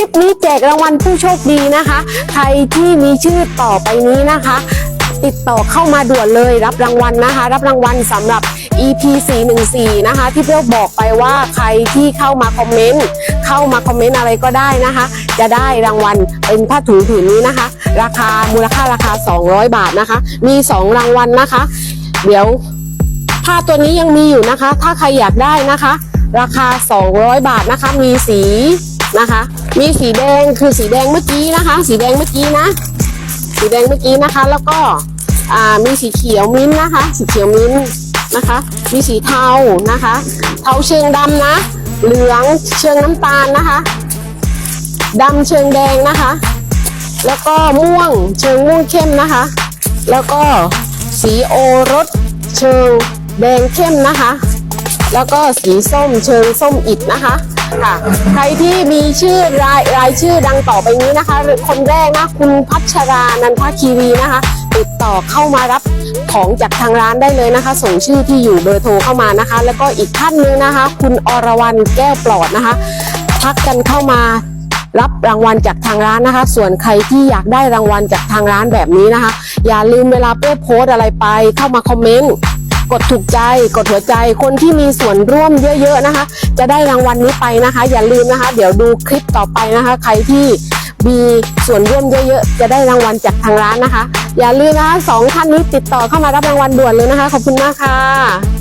ลิปนี้แจกรางวัลผู้โชคดีนะคะ ใครที่มีชื่อต่อไปนี้นะคะ ติดต่อเข้ามาด่วนเลยรับรางวัลนะคะ รับรางวัลสำหรับ EP 414นะคะ ที่เพื่อบอกไปว่าใครที่เข้ามาคอมเมนต์เข้ามาคอมเมนต์อะไรก็ได้นะคะ จะได้รางวัลเป็นผ้าถุงผืนนี้นะคะ ราคามูลค่าราคา 200 บาทนะคะ มี 2 รางวัลนะคะ เดี๋ยวผ้าตัวนี้ยังมีอยู่นะคะ ถ้าใครอยากได้นะคะ ราคา 200 บาทนะคะ มีสี นะคะ มีสีแดงคือสีแดงเมื่อกี้นะคะ สีแดงเมื่อกี้นะ สีแดงเมื่อกี้นะคะ แล้วก็มีสีเขียวมิ้นนะคะ สีเขียวมิ้นนะคะ มีสีเทานะคะ เทาเชิงดำนะ เหลืองเชิงน้ำตาลนะคะดำเชิงแดงนะคะ แล้วก็ม่วงเชิงม่วงเข้มนะคะ แล้วก็สีโอรสเชิงแดงเข้มนะคะ แล้วก็สีส้มเชิงส้มอิดนะคะค่ะ ใครที่มีชื่อรายรายชื่อดังต่อไปนี้นะคะ คนแรกนะคุณพัชรานันทคีรีนะคะ ติดต่อเข้ามารับของจากทางร้านได้เลยนะคะ ส่งชื่อที่อยู่เบอร์โทรเข้ามานะคะ แล้วก็อีกท่านหนึงนะคะ คุณอรวรรณแก้วปลอดนะคะทักกันเข้ามารับรางวัลจากทางร้านนะคะ ส่วนใครที่อยากได้รางวัลจากทางร้านแบบนี้นะคะ อย่าลืมเวลาเพื่อโพสอะไรไปเข้ามาคอมเมนต์ กดถูกใจ กดหัวใจ คนที่มีส่วนร่วมเยอะ ๆนะคะ จะได้รางวัลนี้ไปนะคะ อย่าลืมนะคะ เดี๋ยวดูคลิปต่อไปนะคะ ใครที่มีส่วนร่วมเยอะๆ จะได้รางวัลจากทางร้านนะคะ อย่าลืมนะคะสองท่านนี้ติดต่อเข้ามารับรางวัลด่วนเลยนะคะ ขอบคุณมากค่ะ